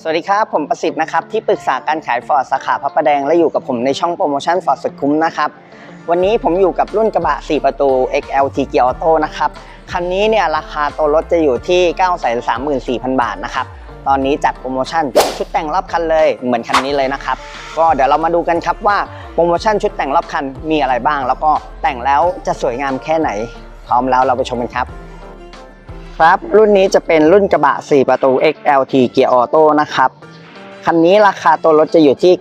สวัสดีครับ ผมประสิทธิ์นะครับ ที่ปรึกษาการขายฟอร์ดสาขาพระประแดง และอยู่กับผมในช่องโปรโมชั่นฟอร์ดสุดคุ้มนะครับ วันนี้ผมอยู่กับรุ่นกระบะ 4 ประตู XLT Gear Auto นะครับ คันนี้เนี่ยราคาตัวรถจะอยู่ที่ 934,000 บาทนะครับ ตอนนี้จัดโปรโมชั่นชุดแต่งรอบคันเลยเหมือนคันนี้เลยนะครับ ก็เดี๋ยวเรามาดูกันครับว่าโปรโมชั่นชุดแต่งรอบคันมีอะไรบ้าง แล้วก็แต่งแล้วจะสวยงามแค่ไหน พร้อมแล้วเราไปชมกันครับ ครับ รุ่นนี้จะเป็นรุ่นกระบะ 4 ประตู XLT Gear Auto นะครับ คันนี้ราคาตัวรถจะอยู่ที่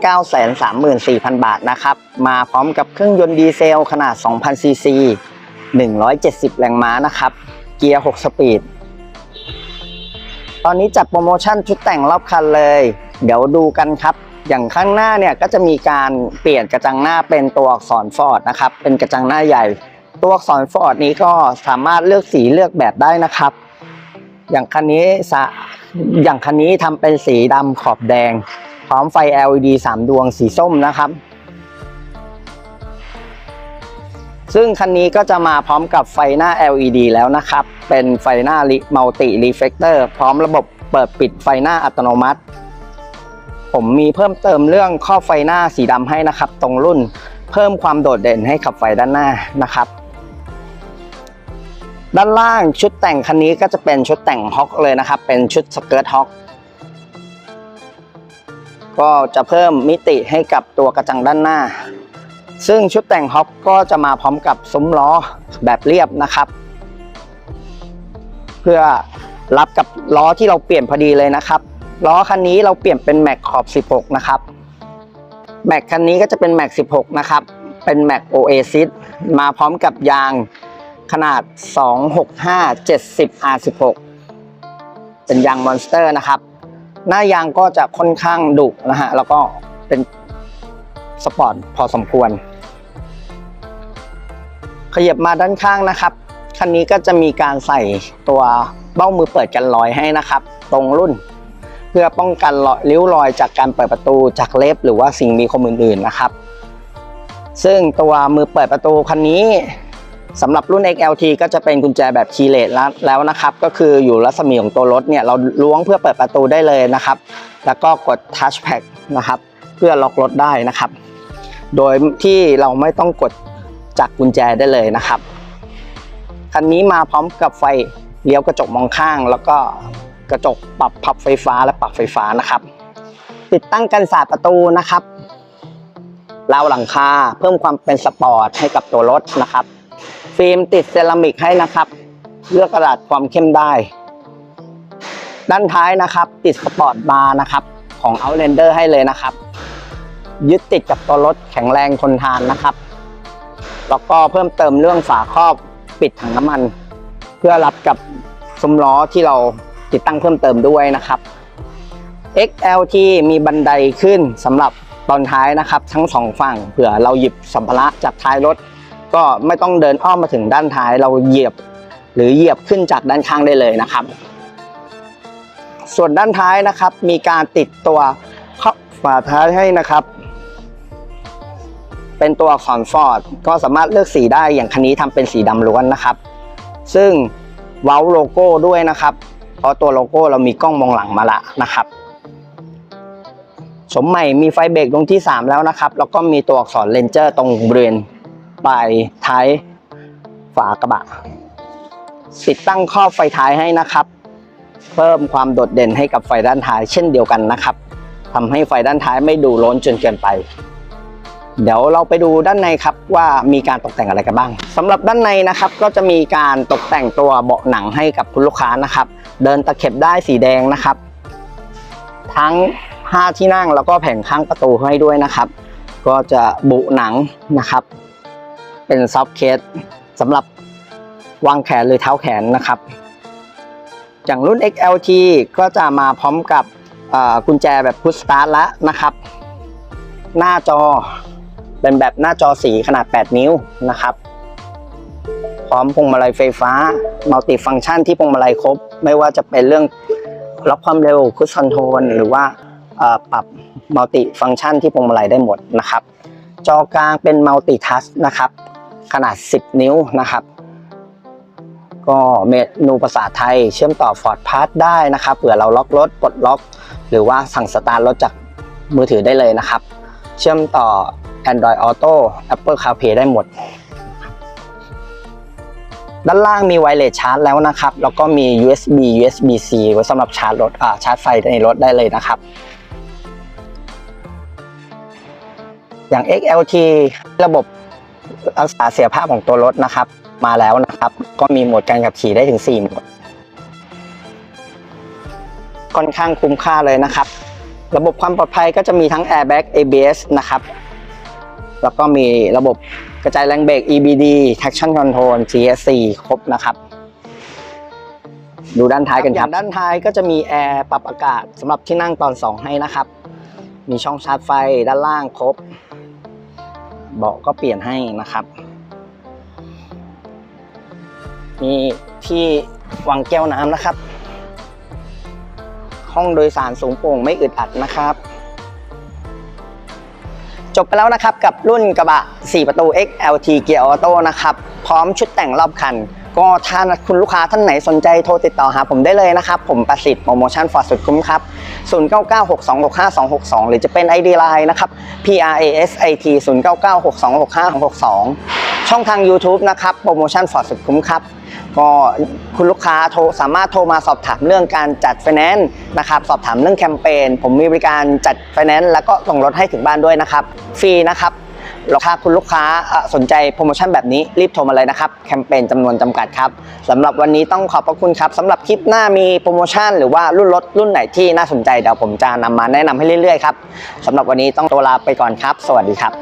934,000 บาทนะครับ มาพร้อมกับเครื่องยนต์ดีเซลขนาด 2,000 ซีซี 170 แรงม้านะครับ เกียร์ 6 สปีด ตอนนี้จัดโปรโมชั่นชุดแต่งรอบคันเลย เดี๋ยวดูกันครับอย่างข้างหน้าเนี่ยก็จะมีการเปลี่ยนกระจังหน้าเป็นตัวอักษรฟอร์ดนะครับ เป็นกระจังหน้าใหญ่ ตัวอักษรฟอร์ดนี้ก็สามารถเลือกสีเลือกแบบได้นะครับ อย่างคันนี้สะอย่างคันนี้ทำเป็นสีดำขอบแดง พร้อมไฟ LED 3 ดวงสีส้มนะครับ ซึ่งคันนี้ก็จะมาพร้อมกับไฟหน้า LED แล้วนะครับ เป็นไฟหน้ามัลติรีเฟกเตอร์พร้อมระบบเปิดปิดไฟหน้าอัตโนมัติ ผมมีเพิ่มเติมเรื่องข้อไฟหน้าสีดำให้นะครับ ตรงรุ่นเพิ่มความโดดเด่นให้ขับไฟด้านหน้านะครับ ด้านล่างชุดแต่งคันนี้ก็จะเป็นชุดแต่งฮอกเลยนะครับ เป็นชุดสเกิร์ตฮอกก็จะเพิ่มมิติให้กับตัวกระจังด้านหน้า ซึ่งชุดแต่งฮอกก็จะมาพร้อมกับซุ้มล้อแบบเรียบนะครับ เพื่อรับกับล้อที่เราเปลี่ยนพอดีเลยนะครับล้อคันนี้เราเปลี่ยนเป็นแม็กขอบ 16 นะครับแม็กคันนี้ก็จะเป็นแม็ก16 นะครับ เป็นแม็กโอเอซิสมาพร้อมกับยาง ขนาด 265 70 R16 เป็นยางมอนสเตอร์นะครับ หน้ายางก็จะค่อนข้างดุนะฮะ แล้วก็เป็นสปอร์ตพอสมควร ขยับมาด้านข้างนะครับ คันนี้ก็จะมีการใส่ตัวเบ้ามือเปิดกันรอยให้นะครับ ตรงรุ่น เพื่อป้องกันรอยริ้วรอยจากการเปิดประตูจากเล็บ หรือว่าสิ่งมีคมอื่นๆนะครับ ซึ่งตัวมือเปิดประตูคันนี้ สำหรับรุ่น XLT ก็จะเป็นกุญแจแบบคีเลสแล้วนะครับ ก็คืออยู่รัศมีของตัวรถเนี่ยเราล้วงเพื่อเปิดประตูได้เลยนะครับ แล้วก็กด Touch Pad นะครับ เพื่อล็อกรถได้นะครับ โดยที่เราไม่ต้องกดจากกุญแจได้เลยนะครับคันนี้มาพร้อมกับไฟเลี้ยวกระจกมองข้าง แล้วก็กระจกปรับพับไฟฟ้าและปรับไฟฟ้านะครับ ติดตั้งกันศาสตร์ประตูนะครับราวหลังคาเพิ่มความเป็นสปอร์ตให้กับตัวรถนะครับ ฟิล์มติดเซรามิกให้นะครับเลือกกระดาษความเข้มได้ ด้านท้ายนะครับ ติดสปอร์ตบาร์นะครับของ Outlander ให้เลยนะครับ ยึดติดกับตัวรถแข็งแรงทนทานนะครับ แล้วก็เพิ่มเติมเรื่องฝาครอบปิดถังน้ำมัน เพื่อรับกับซุ้มล้อที่เราติดตั้งเพิ่มเติมด้วยนะครับ XLT มีบันไดขึ้นสำหรับตอนท้ายนะครับ ทั้งสองฝั่งเผื่อเราหยิบสัมภาระจากท้ายรถ ก็ไม่ต้องเดินอ้อมมาถึงด้านท้ายเราเหยียบหรือเหยียบขึ้นจากด้านข้างได้เลยนะครับ ส่วนด้านท้ายนะครับ มีการติดตัวฝาท้ายให้นะครับ เป็นตัวอักษรฟอร์ดก็สามารถเลือกสีได้อย่างคันนี้ทำเป็นสีดำล้วนนะครับ ซึ่งเว้าโลโก้ด้วยนะครับ เพราะตัวโลโก้เรามีกล้องมองหลังมาละนะครับสมใหม่มีไฟเบรกดวงที่ 3 แล้วนะครับ แล้วก็มีตัวอักษรเลนเจอร์ตรงบริเวณ ปลายท้ายฝากระบะ ติดตั้งข้อบไฟท้ายให้นะครับ เพิ่มความโดดเด่นให้กับไฟด้านท้ายเช่นเดียวกันนะครับทำให้ไฟด้านท้ายไม่ดูล้นจนเกินไป เดี๋ยวเราไปดูด้านในครับว่ามีการตกแต่งอะไรกันบ้างสำหรับด้านในนะครับก็จะมีการตกแต่งตัวเบาะหนังให้กับคุณลูกค้านะครับ เดินตะเข็บได้สีแดงนะครับ ทั้ง 5 ที่นั่งแล้วก็แผงข้างประตูให้ด้วยนะครับ ก็จะบุหนังนะครับ เป็นซอฟต์เคสสำหรับวางแขนหรือเท้าแขนนะครับ อย่างรุ่น XLT ก็จะมาพร้อมกับกุญแจแบบพุชสตาร์ทแล้วนะครับ หน้าจอเป็นแบบหน้าจอสีขนาด 8 นิ้วนะครับ พร้อมพวงมาลัยไฟฟ้ามัลติฟังก์ชันที่พวงมาลัยครบ ไม่ว่าจะเป็นเรื่องล็อกความเร็วคุชคอนโทรลหรือว่าปรับมัลติฟังก์ชันที่พวงมาลัยได้หมดนะครับ จอกลางเป็นมัลติทัชนะครับ ขนาด 10 นิ้วนะครับ ก็เมนูภาษาไทยเชื่อมต่อ Ford Pass ได้นะครับเผื่อเราล็อกรถปลดล็อก หรือว่าสั่งสตาร์ทรถจากมือถือได้เลยนะครับ เชื่อมต่อ Android Auto Apple CarPlay ได้หมด ด้านล่างมีไวเลสชาร์จแล้วนะครับ แล้วก็มี USB USB-C ไว้สำหรับชาร์จรถอ่าชาร์จไฟในรถได้เลยนะครับอย่าง XLT ระบบ รักษาเสียภาพของตัวรถนะครับ มาแล้วนะครับ ก็มีโหมดการขับขี่ได้ถึง 4 โหมด ค่อนข้างคุ้มค่าเลยนะครับ ระบบความปลอดภัยก็จะมีทั้ง Airbag ABS นะครับ แล้วก็มีระบบกระจายแรงเบรก EBD Traction Control CSC ครบนะครับดูด้านท้ายกันครับด้านท้ายก็จะมีแอร์ปรับอากาศสำหรับที่นั่งตอน 2 ให้นะครับ มีช่องชาร์จไฟด้านล่างครบ เบาะก็เปลี่ยนให้นะครับ มีที่วางแก้วน้ำนะครับ ห้องโดยสารสูงโปร่งไม่อึดอัดนะครับ จบไปแล้วนะครับกับรุ่นกระบะ 4 ประตู XLT Gear Auto นะครับ พร้อมชุดแต่งรอบคัน ก็ถ้าคุณลูกค้าท่านไหนสนใจโทรติดต่อหาผมได้เลยนะครับ ผมประสิทธิ์โปรโมชั่นฟอร์ดสุดคุ้มครับ 0996265262 หรือจะเป็น ID Line นะครับ PRASIT 0996265262 ช่องทาง YouTube นะครับโปรโมชั่นฟอร์ดสุดคุ้มครับก็คุณลูกค้าโทรสามารถโทรมาสอบถามเรื่องการจัดไฟแนนซ์นะครับสอบถามเรื่องแคมเปญผมมีบริการจัดไฟแนนซ์แล้วก็ส่งรถให้ถึงบ้านด้วยนะครับ ฟรีนะครับ ถ้าคุณลูกค้าสนใจโปรโมชั่นแบบนี้รีบโทรมาเลยนะครับ แคมเปญจำนวนจำกัดครับสำหรับวันนี้ต้องขอบพระคุณครับสำหรับคลิปหน้ามีโปรโมชั่นหรือว่ารุ่นรถรุ่นไหนที่น่าสนใจเดี๋ยวผมจะนำมาแนะนำให้เรื่อยๆครับสำหรับวันนี้ต้องตัวลาไปก่อนครับ สวัสดีครับ